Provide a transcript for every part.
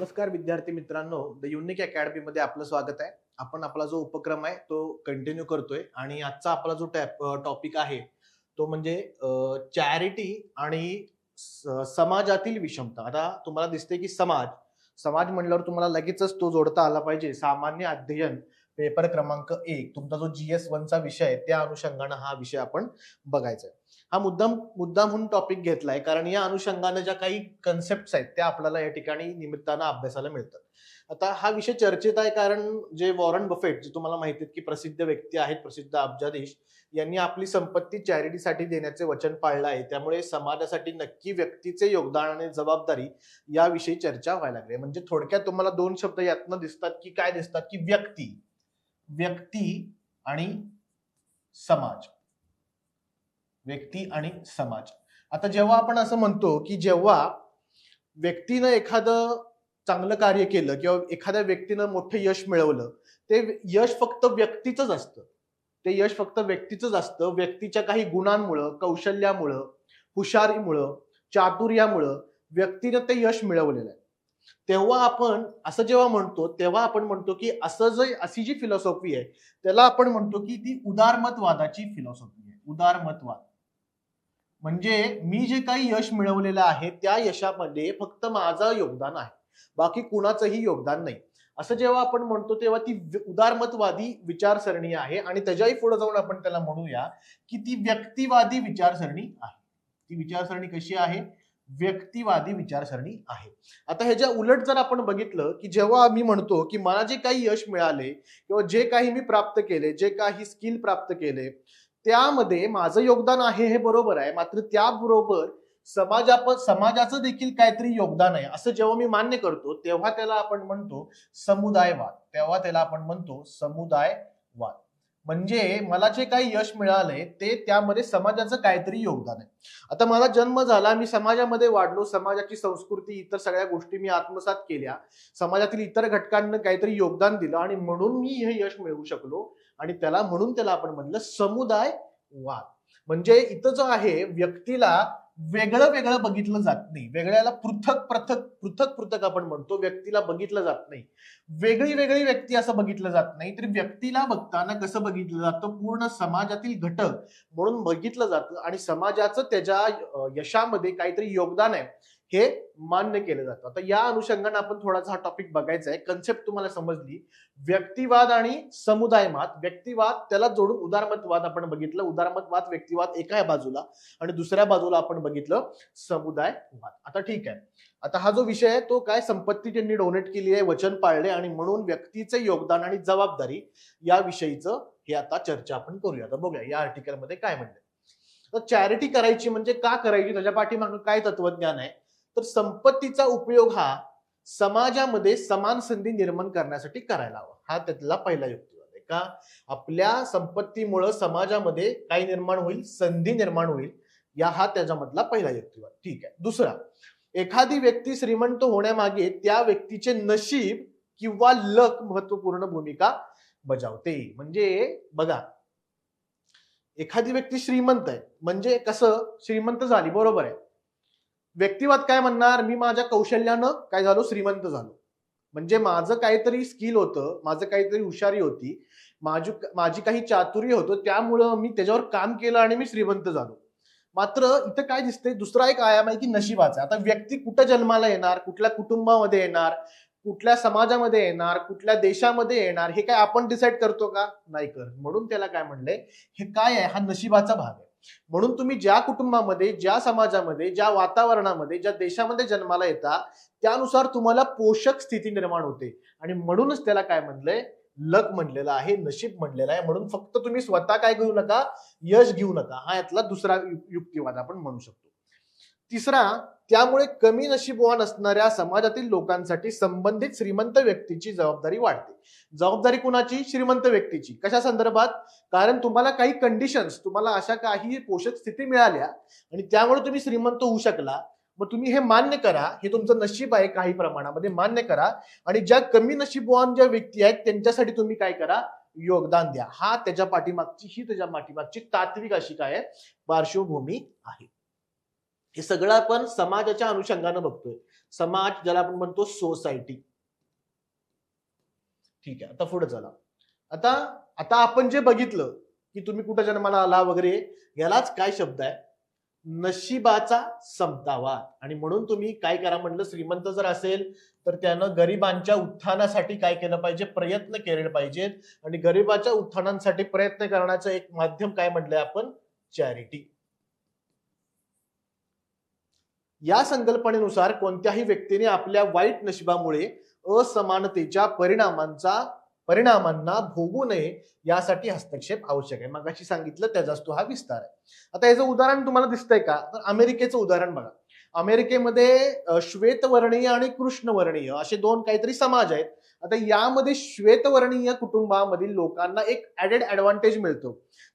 नमस्कार विद्यार्थी मित्रांनो द युनिक अकॅडमी मध्ये आपलं स्वागत आहे. आपण आपला जो उपक्रम आहे तो कंटिन्यू करतोय. आणि आजचा आपला जो टॅप टॉपिक आहे तो म्हणजे चॅरिटी आणि समाजातील विषमता. आता तुम्हाला दिसते की समाज समाज म्हणल्यावर तुम्हाला लगेचच तो जोडता आला पाहिजे. सामान्य अध्ययन पेपर क्रमांक एक तुमचा जो जी एस वनचा विषय आहे त्या अनुषंगानं हा विषय आपण बघायचा आहे. हा मुद्दाम मुद्दामहून टॉपिक घेतलाय कारण या अनुषंगानं ज्या काही कन्सेप्ट आहेत त्या आपल्याला या ठिकाणी निमित्तानं अभ्यासाला मिळतात. आता हा विषय चर्चेत आहे कारण जे वॉरन बफेट जे तुम्हाला माहिती आहेत की प्रसिद्ध व्यक्ती आहेत प्रसिद्ध अब्जाधीश यांनी आपली संपत्ती चॅरिटीसाठी देण्याचे वचन पाळलं आहे. त्यामुळे समाजासाठी नक्की व्यक्तीचे योगदान आणि जबाबदारी याविषयी चर्चा व्हायला लागली आहे. म्हणजे थोडक्यात तुम्हाला दोन शब्द यातनं दिसतात की काय दिसतात की व्यक्ती. व्यक्ती आणि समाज. व्यक्ती आणि समाज. आता जेव्हा आपण असं म्हणतो की जेव्हा व्यक्तीनं एखादं चांगलं कार्य केलं किंवा एखाद्या व्यक्तीनं मोठं यश मिळवलं ते यश फक्त व्यक्तीच असतं. ते यश फक्त व्यक्तीच असतं. व्यक्तीच्या काही गुणांमुळं कौशल्यामुळं हुशारीमुळं चातुर्यामुळं व्यक्तीनं ते यश मिळवलेलं आहे. तेव्हा आपण असं जेव्हा म्हणतो तेव्हा आपण म्हणतो की असं जे अशी जी फिलॉसॉफी आहे त्याला आपण म्हणतो की ती उदारमतवादाची फिलॉसॉफी आहे. उदारमतवाद. म्हणजे मी जे काही यश मिळवलेलं आहे त्या यशामध्ये फक्त माझं योगदान आहे. बाकी कुणाचंही योगदान नाही. असं जेव्हा आपण म्हणतो तेव्हा ती उदारमतवादी विचारसरणी आहे आणि त्याच्याही पुढे जाऊन आपण त्याला म्हणूया की ती व्यक्तिवादी विचारसरणी आहे. ती विचारसरणी कशी आहे? व्यक्तिवादी विचारसरणी आहे. आता ह्याच्या उलट जर आपण बघितलं की जेव्हा मी म्हणतो की मला जे काही यश मिळाले किंवा जे काही मी प्राप्त केले जे काही स्किल प्राप्त केले त्यामध्ये माझं योगदान आहे हे बरोबर आहे. मात्र त्याबरोबर समाजा समाजाचं देखील काहीतरी योगदान आहे. असं जेव्हा मी मान्य करतो तेव्हा त्याला आपण म्हणतो समुदायवाद. तेव्हा त्याला आपण म्हणतो समुदायवाद. म्हणजे मला जे काही यश मिळालंय ते त्यामध्ये समाजाचं काहीतरी योगदान आहे. आता मला जन्म झाला मी समाजामध्ये वाढलो समाजाची संस्कृती इतर सगळ्या गोष्टी मी आत्मसात केल्या समाजातील इतर घटकांना काहीतरी योगदान दिलं आणि म्हणून मी हे यश मिळवू शकलो आणि त्याला म्हणून त्याला आपण म्हणलं समुदाय वाद म्हणजे इथं जो आहे व्यक्तीला वेगळं वेगळं बघितलं जात नाही. वेगळ्याला पृथक पृथक पृथक पृथक आपण म्हणतो. व्यक्तीला बघितलं जात नाही. वेगळी वेगळी व्यक्ती असं बघितलं जात नाही. तर व्यक्तीला बघताना कसं बघितलं जातं? पूर्ण समाजातील घटक म्हणून बघितलं जातं. आणि समाजाचं त्याच्या यशामध्ये काहीतरी योगदान आहे. हे मान्य केलं जातं. आता या अनुषंगाने आपण थोडासा हा टॉपिक बघायचा आहे कन्सेप्ट तुम्हाला समजली. व्यक्तिवाद आणि समुदायवाद व्यक्तिवाद त्याला जोडून उदारमतवाद आपण बघितलं. उदारमतवाद व्यक्तिवाद एका बाजूला आणि दुसऱ्या बाजूला आपण बघितलं समुदायवाद आता ठीक आहे आता हा जो विषय आहे तो काय? संपत्ती त्यांनी डोनेट केली आहे वचन पाळले आणि म्हणून व्यक्तीचे योगदान आणि जबाबदारी या विषयीचं हे आता चर्चा आपण करूया. आता बघूया या आर्टिकलमध्ये काय म्हणलं तर चॅरिटी करायची म्हणजे का करायची? त्याच्या पाठीमागं काय तत्वज्ञान आहे? तर संपत्तीचा उपयोग हा समाजामध्ये समान संधी निर्माण करण्यासाठी करायला हवा. हा त्यातला पहिला युक्तिवाद आहे का? आपल्या संपत्तीमुळं समाजामध्ये काय निर्माण होईल? संधी निर्माण होईल. या हा त्याच्यामधला पहिला युक्तिवाद. ठीक आहे. दुसरा एखादी व्यक्ती श्रीमंत होण्यामागे त्या व्यक्तीचे नशीब किंवा लक महत्त्वपूर्ण भूमिका बजावते. म्हणजे बघा एखादी व्यक्ती श्रीमंत आहे. म्हणजे कसं? श्रीमंत झाली बरोबर आहे. व्यक्तिवाद काय म्हणणार? मी माझ्या कौशल्यानं काय झालो? श्रीमंत झालो. म्हणजे माझं काहीतरी स्किल होतं माझं काहीतरी हुशारी होती माझी माझी काही चातुर्य होतं त्यामुळं मी त्याच्यावर काम केलं आणि मी श्रीमंत झालो. मात्र इथं काय दिसतंय? दुसरा एक आयाम आहे की नशिबाचा आता व्यक्ती कुठं जन्माला येणार? कुठल्या कुटुंबामध्ये येणार? कुठल्या समाजामध्ये येणार? कुठल्या देशामध्ये येणार? हे काय आपण डिसाईड करतो का? नाही कर म्हणून त्याला काय म्हणलंय? हे काय आहे? हा नशिबाचा भाग आहे. म्हणून तुम्ही ज्या कुटुंबामध्ये ज्या समाजामध्ये ज्या वातावरणामध्ये ज्या देशामध्ये जन्माला येता त्यानुसार तुम्हाला पोषक स्थिती निर्माण होते. आणि म्हणूनच त्याला काय म्हणलंय? लक म्हणलेलं आहे नशीब म्हणलेलं आहे. म्हणून फक्त तुम्ही स्वतः काय घेऊ नका यश घेऊ नका. हा यातला दुसरा युक्तिवाद आपण म्हणू शकतो. तिसरा त्यामुळे कमी नशीबवान असणाऱ्या समाजातील लोकांसाठी संबंधित श्रीमंत व्यक्तीची जबाबदारी वाढते. जबाबदारी कुणाची? श्रीमंत व्यक्तीची. कशा संदर्भात? कारण तुम्हाला काही कंडिशन्स तुम्हाला अशा काही पोषक स्थिती मिळाल्या आणि त्यामुळे तुम्ही श्रीमंत होऊ शकला मग तुम्ही हे मान्य करा. हे तुमचं नशीब आहे काही प्रमाणामध्ये मान्य करा. आणि ज्या कमी नशीबवान ज्या व्यक्ती आहेत त्यांच्यासाठी तुम्ही काय करा? योगदान द्या. हा त्याच्या पाठीमागची ही त्याच्या पाठीमागची तात्विक अशी काय आहे? पार्श्वभूमी आहे. हे सगळं आपण समाजाच्या अनुषंगानं बघतोय. समाज ज्याला आपण म्हणतो सोसायटी ठीक आहे आता पुढे चला. आता आता आपण जे बघितलं की तुम्ही कुठं जन्माला आला वगैरे यालाच काय शब्द आहे? नशिबाचा समतावाद आणि म्हणून तुम्ही काय करा म्हणलं श्रीमंत जर असेल तर त्यानं गरिबांच्या उत्थानासाठी काय केलं पाहिजे? प्रयत्न केले पाहिजेत. आणि गरिबाच्या उत्थानासाठी प्रयत्न करण्याचं एक माध्यम काय म्हटलंय आपण? चॅरिटी या संकल्पनेनुसार कोणत्याही व्यक्तीने आपल्या वाईट नशिबामुळे असमानतेच्या परिणामांचा परिणामांना भोगू नये यासाठी हस्तक्षेप आवश्यक आहे. मगाशी सांगितलं त्याचाच तो हा विस्तार आहे. आता याचं उदाहरण तुम्हाला दिसतंय का? तर अमेरिकेचं उदाहरण बघा. अमेरिकेमध्ये श्वेतवर्णीय आणि कृष्णवर्णीय असे दोन काहीतरी समाज आहेत. आता यामध्ये श्वेतवर्णीय कुटुंबामधील लोकांना एक ऍडेड ऍडव्हान्टेज मिळतो.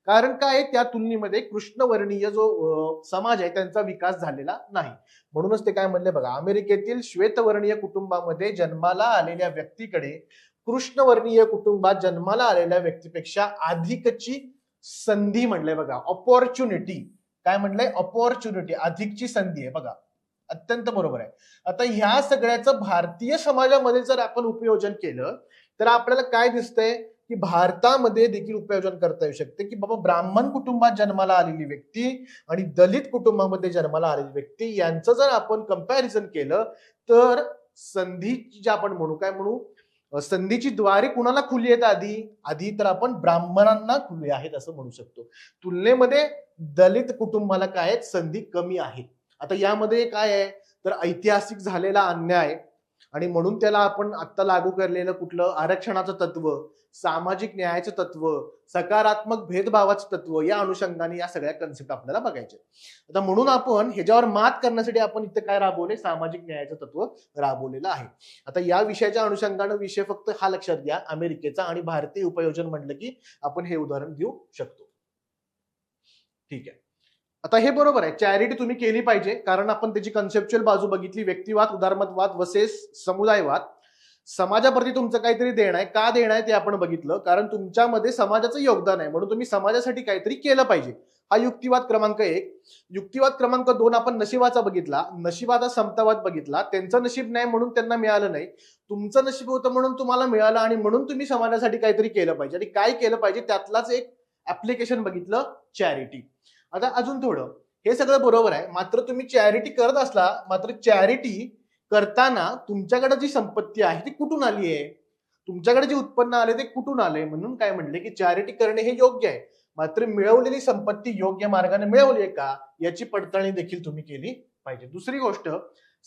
कारण काय? त्या तुलनेमध्ये कृष्णवर्णीय जो समाज आहे त्यांचा विकास झालेला नाही. म्हणूनच ते काय म्हणले बघा अमेरिकेतील श्वेतवर्णीय कुटुंबामध्ये जन्माला आलेल्या व्यक्तीकडे कृष्णवर्णीय कुटुंबात जन्माला आलेल्या व्यक्तीपेक्षा अधिकची संधी म्हणलंय बघा. ऑपॉर्च्युनिटी काय म्हणलंय? ऑपॉर्च्युनिटी अधिकची संधी आहे बघा. अत्यंत बरोबर आहे. आता ह्या सगळ्याचं भारतीय समाजामध्ये जर आपण उपयोजन केलं तर आपल्याला काय दिसतंय? की भारतामध्ये देखील उपयोजन करता येऊ शकते. की बाबा ब्राह्मण कुटुंबात जन्माला आलेली व्यक्ती आणि दलित कुटुंबामध्ये जन्माला आलेली व्यक्ती यांचं जर आपण कंपॅरिझन केलं तर संधीची जे आपण म्हणू काय म्हणू? संधीची द्वारे कुणाला खुली आहेत आधी? आधी तर आपण ब्राह्मणांना खुली आहेत असं म्हणू शकतो. तुलनेमध्ये दलित कुटुंबाला काय आहेत? संधी कमी आहेत. आता यामध्ये काय आहे? तर ऐतिहासिक झालेला अन्याय आणि म्हणून त्याला आपण आता लागू केलेलं कुठलं आरक्षणाचं तत्व सामाजिक न्यायाचं तत्व सकारात्मक भेदभावाचं तत्व या अनुषंगाने या सगळ्या कन्सेप्ट आपल्याला बघायचे आता म्हणून आपण ह्याच्यावर मात करण्यासाठी आपण इथं काय राबवले? सामाजिक न्यायाचं तत्व राबवलेलं आहे. आता या विषयाच्या अनुषंगानं विषय फक्त हा लक्षात घ्या. अमेरिकेचा आणि भारतीय उपयोजन म्हटलं की आपण हे उदाहरण देऊ शकतो. ठीक आहे. आता हे बरोबर आहे. चॅरिटी तुम्ही केली पाहिजे. कारण आपण त्याची कन्सेप्च्युअल बाजू बघितली व्यक्तिवाद उदारमतवाद वसेस समुदायवाद. समाजाप्रती तुमचं काहीतरी देणं आहे. का देणं आहे ते आपण बघितलं. कारण तुमच्यामध्ये समाजाचं योगदान आहे. म्हणून तुम्ही समाजासाठी काहीतरी केलं पाहिजे. हा युक्तिवाद क्रमांक एक. युक्तिवाद क्रमांक दोन आपण नशिबाचा बघितला. नशिबाचा समतावाद बघितला. त्यांचं नशीब नाही म्हणून त्यांना मिळालं नाही. तुमचं नशीब होतं म्हणून तुम्हाला मिळालं आणि म्हणून तुम्ही समाजासाठी काहीतरी केलं पाहिजे. आणि काय केलं पाहिजे त्यातलाच एक ऍप्लिकेशन बघितलं. चॅरिटी आता अजून थोडं. हे सगळं बरोबर आहे. मात्र तुम्ही चॅरिटी करत असला मात्र चॅरिटी करताना तुमच्याकडे जी संपत्ती आहे ती कुठून आली आहे? तुमच्याकडे जे उत्पन्न आले ते कुठून आले? म्हणून काय म्हणले की चॅरिटी करणे हे योग्य आहे. मात्र मिळवलेली संपत्ती योग्य मार्गाने मिळवली आहे का? याची पडताळणी देखील तुम्ही केली पाहिजे. दुसरी गोष्ट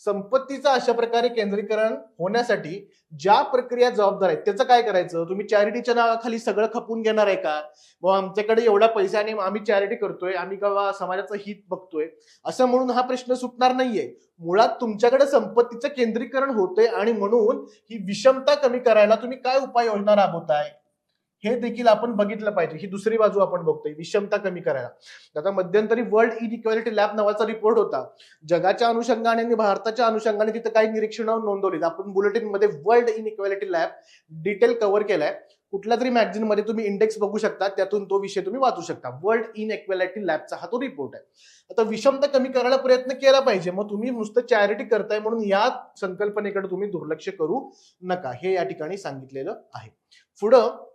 संपत्तीचं अशा प्रकारे केंद्रीकरण होण्यासाठी ज्या प्रक्रिया जबाबदार आहेत त्याचं काय करायचं? तुम्ही चॅरिटीच्या नावाखाली सगळं खपून घेणार आहे का? व आमच्याकडे एवढा आणि आम्ही चॅरिटी करतोय आम्ही का समाजाचं हित बघतोय? असं म्हणून हा प्रश्न सुटणार नाहीये. मुळात तुमच्याकडे संपत्तीचं केंद्रीकरण होतंय आणि म्हणून ही विषमता कमी करायला तुम्ही काय उपाय योजना राबवताय? हे देखील आपण बघितलं पाहिजे. ही दुसरी बाजू आपण बघतोय. विषमता कमी करायला. आता मध्यंतरी वर्ल्ड इनइक्वॅलिटी लॅब नावाचा रिपोर्ट होता. जगाच्या अनुषंगाने आणि भारताच्या अनुषंगाने तिथं काही निरीक्षणं नोंदवली आपण बुलेटिनमध्ये world inequality lab detail cover केलाय. कुठल्या तरी मॅगझिनमध्ये तुम्ही इंडेक्स बघू शकता. त्यातून तो विषय तुम्ही वाचू शकता. वर्ल्ड इन इक्वॅलिटी लॅबचा हा तो रिपोर्ट आहे. आता विषमता कमी करायला प्रयत्न केला पाहिजे. मग तुम्ही नुसतं चॅरिटी करताय म्हणून या संकल्पनेकडे तुम्ही दुर्लक्ष करू नका. हे या ठिकाणी सांगितलेलं आहे. पुढं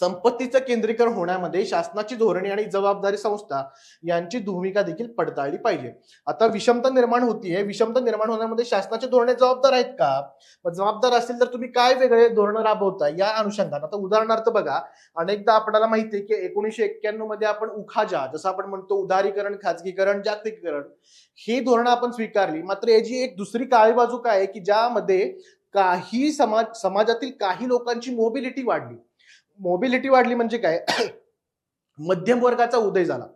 संपत्तीचं केंद्रीकरण होण्यामध्ये शासनाची धोरणे आणि जबाबदारी संस्था यांची भूमिका देखील पडताळली पाहिजे. आता विषमता निर्माण होतीये. विषमता निर्माण होण्यामध्ये शासनाचे धोरणे जबाबदार आहेत का? जबाबदार असतील तर तुम्ही काय वेगळे धोरण राबवता या अनुषंगाने. आता उदाहरणार्थ बघा अनेकदा आपल्याला माहिती आहे की एकोणीशे एक्क्याण्णवमध्ये आपण उखाजा जसं आपण म्हणतो उदारीकरण खाजगीकरण जागतिकीकरण ही धोरणं आपण स्वीकारली. मात्र याची एक दुसरी काळी बाजू काय आहे की ज्यामध्ये काही समाज समाजातील काही लोकांची मोबिलिटी वाढली. मोबिलिटी वाढली म्हणजे काय? मध्यम वर्गाचा उदय झाला.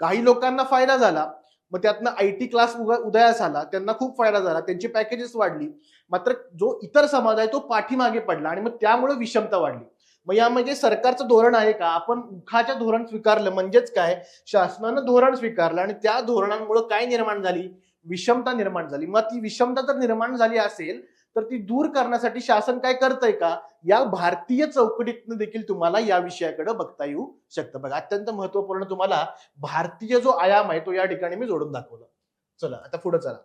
काही लोकांना फायदा झाला. मग त्यातनं आय टी क्लास उदयास आला. त्यांना खूप फायदा झाला. त्यांची पॅकेजेस वाढली. मात्र जो इतर समाज आहे तो पाठीमागे पडला आणि मग त्यामुळे विषमता वाढली. मग यामध्ये सरकारचं धोरण आहे का? आपण उखाच्या धोरण स्वीकारलं म्हणजेच काय? शासनानं धोरण स्वीकारलं आणि त्या धोरणांमुळे काय निर्माण झाली? विषमता निर्माण झाली. मग ती विषमता जर निर्माण झाली असेल तर ती दूर करण्यासाठी शासन काय करतंय का? या भारतीय चौकटीतनं देखील तुम्हाला या विषयाकडे बघता येऊ शकतं. बघा अत्यंत महत्त्वपूर्ण तुम्हाला भारतीय जो आयाम आहे तो या ठिकाणी मी जोडून दाखवला. चला आता पुढे चला.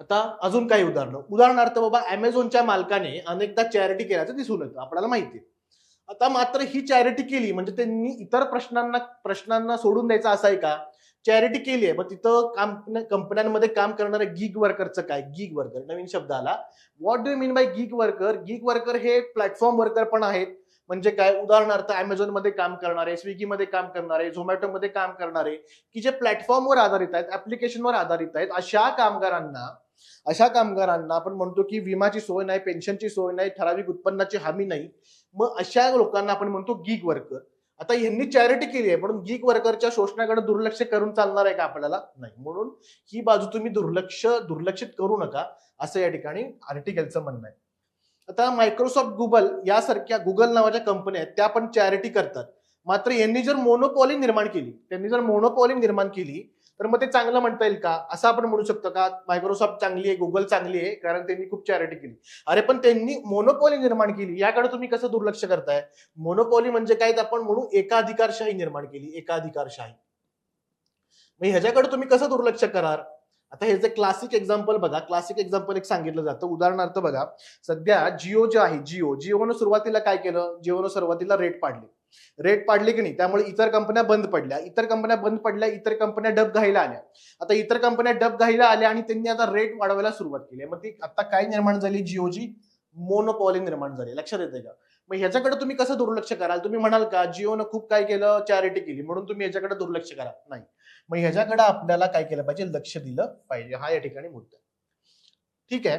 आता अजून काही उदाहरणं. उदाहरणार्थ बाबा अमेझॉनच्या मालकाने अनेकदा चॅरिटी केल्याचं दिसून येतं. आपल्याला माहिती आता मात्र ही चॅरिटी केली म्हणजे त्यांनी इतर प्रश्नांना प्रश्नांना सोडून द्यायचा असाय का? चॅरिटी केली आहे. मग तिथं काम कंपन्यांमध्ये काम करणारे गीग वर्करचं काय? गीग वर्कर नवीन शब्द आला. What do mean by gig worker gig worker हे प्लॅटफॉर्म वर्कर पण आहेत. म्हणजे काय? उदाहरणार्थ अमेझॉनमध्ये काम करणारे स्विगीमध्ये काम करणारे झोमॅटोमध्ये काम करणारे की जे प्लॅटफॉर्मवर आधारित आहेत ऍप्लिकेशनवर आधारित आहेत अशा कामगारांना अशा कामगारांना आपण म्हणतो की विमाची सोय नाही पेन्शनची सोय नाही ठराविक उत्पन्नाची हमी नाही. मग अशा लोकांना आपण म्हणतो गीग वर्कर आता यांनी चॅरिटी केली आहे म्हणून गीक वर्करच्या शोषणाकडे दुर्लक्ष करून चालणार आहे का आपल्याला? नाही. म्हणून ही बाजू तुम्ही दुर्लक्ष दुर्लक्षित करू नका असं या ठिकाणी आर्टिकलचं म्हणणं आहे. आता मायक्रोसॉफ्ट गुगल यासारख्या गुगल नावाच्या कंपन्या आहेत त्या पण चॅरिटी करतात. मात्र यांनी जर मोनोपॉली निर्माण केली त्यांनी जर मोनोपॉली निर्माण केली तर मग ते चांगलं म्हणता येईल का? असं आपण म्हणू शकतो का? मायक्रोसॉफ्ट चांगली आहे गुगल चांगली आहे कारण त्यांनी खूप चॅरिटी केली. अरे पण त्यांनी मोनोपॉली निर्माण केली. याकडे तुम्ही कसं दुर्लक्ष करताय? मोनोपॉली म्हणजे काय? तर आपण म्हणू एकाधिकारशाही निर्माण केली. एकाधिकारशाही. मग ह्याच्याकडे तुम्ही कसं दुर्लक्ष करार आता हे जे क्लासिक एक्झाम्पल बघा. क्लासिक एक्झाम्पल एक सांगितलं जातं. उदाहरणार्थ बघा. सध्या जिओ जे आहे जिओ जिओनं सुरुवातीला काय केलं? जिओनं सुरुवातीला रेट पाडले. रेट पाडले की नाही त्यामुळे इतर कंपन्या बंद पडल्या. इतर कंपन्या बंद पडल्या इतर कंपन्या डब घायला आल्या. आता इतर कंपन्या डब घायला आल्या आणि त्यांनी आता रेट वाढवायला सुरुवात केली. मग ती आता काय निर्माण झाली? जिओची मोनोपॉली निर्माण झाली. लक्षात येते का? मग ह्याच्याकडे तुम्ही कसं दुर्लक्ष कराल? तुम्ही म्हणाल का जिओनं खूप काय केलं? चॅरिटी केली. म्हणून तुम्ही ह्याच्याकडे दुर्लक्ष करा नाही. मग ह्याच्याकडे आपल्याला काय केलं पाहिजे? लक्ष दिलं पाहिजे. हा या ठिकाणी मुद्दा ठीक आहे?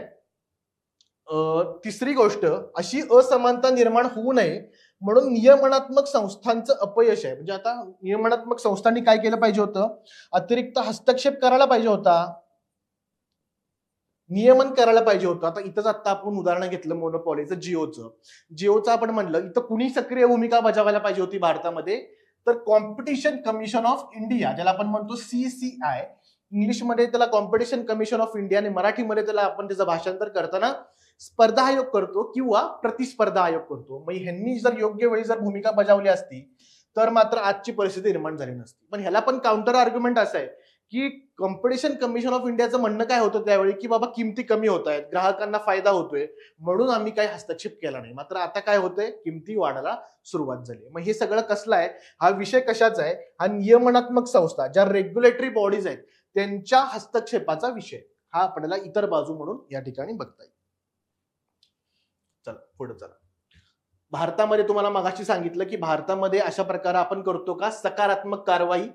तिसरी गोष्ट अशी असमानता निर्माण होऊ नये म्हणून नियमनात्मक संस्थांचं अपयश आहे. म्हणजे आता नियमनात्मक संस्थांनी काय केलं पाहिजे होतं? अतिरिक्त हस्तक्षेप करायला पाहिजे होता. नियमन करायला पाहिजे होतं. आता इथंच आता आपण उदाहरण घेतलं मोनोपॉलीचं जिओचं. जिओचं आपण म्हणलं इथं कुणी सक्रिय भूमिका बजावायला पाहिजे होती भारतामध्ये? तर कॉम्पिटिशन कमिशन ऑफ इंडिया ज्याला आपण म्हणतो सीसीआय इंग्लिशमध्ये त्याला कॉम्पिटिशन कमिशन ऑफ इंडिया आणि मराठीमध्ये त्याला आपण त्याचं भाषांतर करताना स्पर्धा आयोग करतो किंवा प्रतिस्पर्धा आयोग करतो. मग ह्यांनी जर योग्य वेळी जर भूमिका बजावली असती तर मात्र आजची परिस्थिती निर्माण झाली नसती. पण ह्याला पण काउंटर आर्ग्युमेंट असं आहे की कॉम्पिटिशन कमिशन ऑफ इंडियाचं म्हणणं काय होतं त्यावेळी? की बाबा किमती कमी होत आहेत ग्राहकांना फायदा होतोय म्हणून आम्ही काही हस्तक्षेप केला नाही. मात्र आता काय होतंय? किमती वाढायला सुरुवात झाली मग हे सगळं कसलं आहे? हा विषय कशाचा आहे? हा नियमनात्मक संस्था ज्या रेग्युलेटरी बॉडीज आहेत त्यांच्या हस्तक्षेपाचा विषय. हा आपल्याला इतर बाजू म्हणून या ठिकाणी बघता येईल. चला पुढे चला. भारतामध्ये तुम्हाला मगाशी सांगितलं की भारतामध्ये अशा प्रकारे आपण करतो का? सकारात्मक कारवाई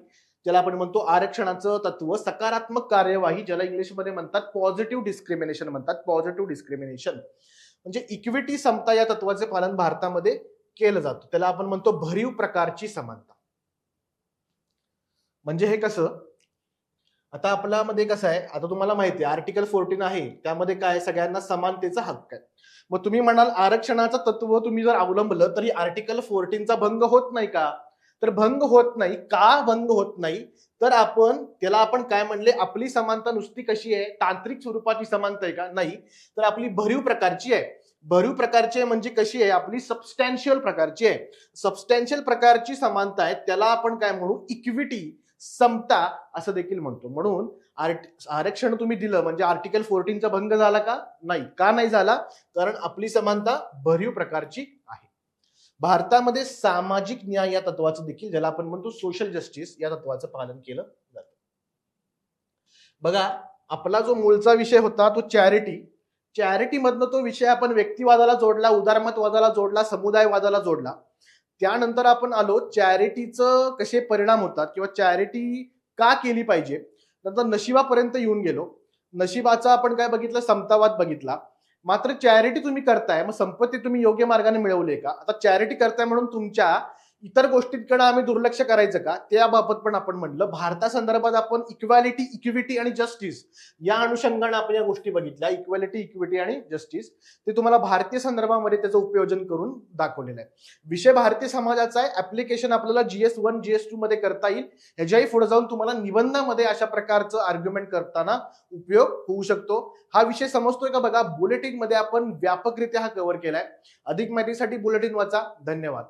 ज्याला आपण म्हणतो आरक्षणाचं तत्व सकारात्मक कार्यवाही ज्याला इंग्लिशमध्ये म्हणतात पॉझिटिव्ह डिस्क्रिमिनेशन म्हणतात. पॉझिटिव्ह डिस्क्रिमिनेशन म्हणजे इक्विटी समता या तत्वाचे पालन भारतामध्ये केलं जातं. त्याला आपण म्हणतो भरीव प्रकारची समानता. म्हणजे हे कसं? आता आपल्यामध्ये कसं आहे आता तुम्हाला माहिती आहे आर्टिकल फोर्टीन आहे त्यामध्ये काय आहे? सगळ्यांना समानतेचा हक्क आहे. मग तुम्ही म्हणाल आरक्षणाचं तत्व तुम्ही जर अवलंबलं तरी आर्टिकल फोर्टीनचा भंग होत नाही का? तर भंग होत नाही. का भंग होत नाही? तर आपण त्याला आपण काय म्हणले? आपली समानता नुसती कशी आहे? तांत्रिक स्वरूपाची समानता आहे का? नाही. तर आपली भरीव प्रकारची आहे. भरीव प्रकारची आहे म्हणजे कशी आहे? आपली सबस्टॅन्शियल प्रकारची आहे. सबस्टॅन्शियल प्रकारची समानता आहे त्याला आपण काय म्हणू? इक्विटी समता असं देखील म्हणतो. म्हणून आरक्षण तुम्ही दिलं म्हणजे आर्टिकल फोर्टीनचा भंग झाला का? नाही. का नाही झाला? कारण आपली समानता भरीव प्रकारची आहे. भारतामध्ये सामाजिक न्याय या तत्वाचं देखील ज्याला आपण म्हणतो सोशल जस्टिस या तत्वाचं पालन केलं जातं. बघा आपला जो मूळचा विषय होता तो चॅरिटी चॅरिटी मधनं तो विषय आपण व्यक्तिवादाला जोडला उदारमतवादाला जोडला समुदायवादाला जोडला. त्यानंतर आपण आलो चॅरिटीचं कसे परिणाम होतात किंवा चॅरिटी का केली पाहिजे नंतर नशिबापर्यंत येऊन गेलो. नशिबाचा आपण काय बघितलं? समतावाद बघितला. मात्र चॅरिटी तुम्ही करताय मग संपत्ती तुम्ही योग्य मार्गाने मिळवली का? आता चॅरिटी करताय म्हणून तुमच्या इतर गोष्टींकडे आम्ही दुर्लक्ष करायचं का? त्याबाबत पण आपण म्हणलं भारतासंदर्भात आपण इक्वॅलिटी इक्विटी आणि जस्टिस या अनुषंगाने आपण या गोष्टी बघितल्या. इक्वॅलिटी इक्विटी आणि जस्टिस ते तुम्हाला भारतीय संदर्भामध्ये त्याचं उपयोजन करून दाखवलेलं आहे. विषय भारतीय समाजाचा आहे. ऍप्लिकेशन आपल्याला जीएस वन जीएस टू मध्ये करता येईल. ह्याच्याही पुढे जाऊन तुम्हाला निबंधामध्ये अशा प्रकारचं आर्ग्युमेंट करताना उपयोग होऊ शकतो. हा विषय समजतोय का बघा? बुलेटिनमध्ये आपण व्यापकरित्या हा कव्हर केलाय. अधिक माहितीसाठी बुलेटिन वाचा. धन्यवाद.